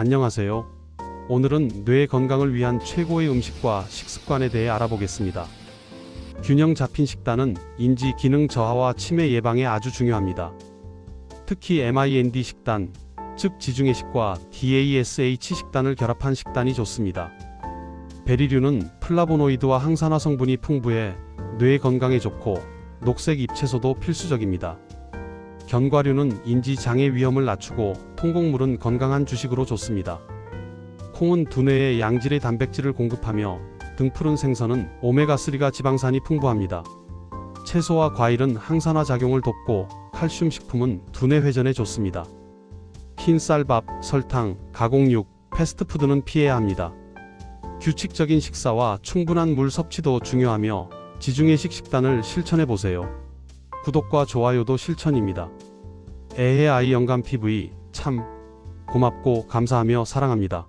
안녕하세요. 오늘은 뇌 건강을 위한 최고의 음식과 식습관에 대해 알아보겠습니다. 균형 잡힌 식단은 인지 기능 저하와 치매 예방에 아주 중요합니다. 특히 MIND 식단, 즉 지중해식과 DASH 식단을 결합한 식단이 좋습니다. 베리류는 플라보노이드와 항산화 성분이 풍부해 뇌 건강에 좋고 녹색 잎채소도 필수적입니다. 견과류는 인지 장애 위험을 낮추고 통곡물은 건강한 주식으로 좋습니다. 콩은 두뇌에 양질의 단백질을 공급하며 등푸른 생선은 오메가3가 지방산이 풍부합니다. 채소와 과일은 항산화 작용을 돕고 칼슘 식품은 두뇌 회전에 좋습니다. 흰 쌀밥, 설탕, 가공육, 패스트푸드는 피해야 합니다. 규칙적인 식사와 충분한 물 섭취도 중요하며 지중해식 식단을 실천해 보세요. 구독과 좋아요도 실천입니다. 아이 영감 TV 참 고맙고 감사하며 사랑합니다.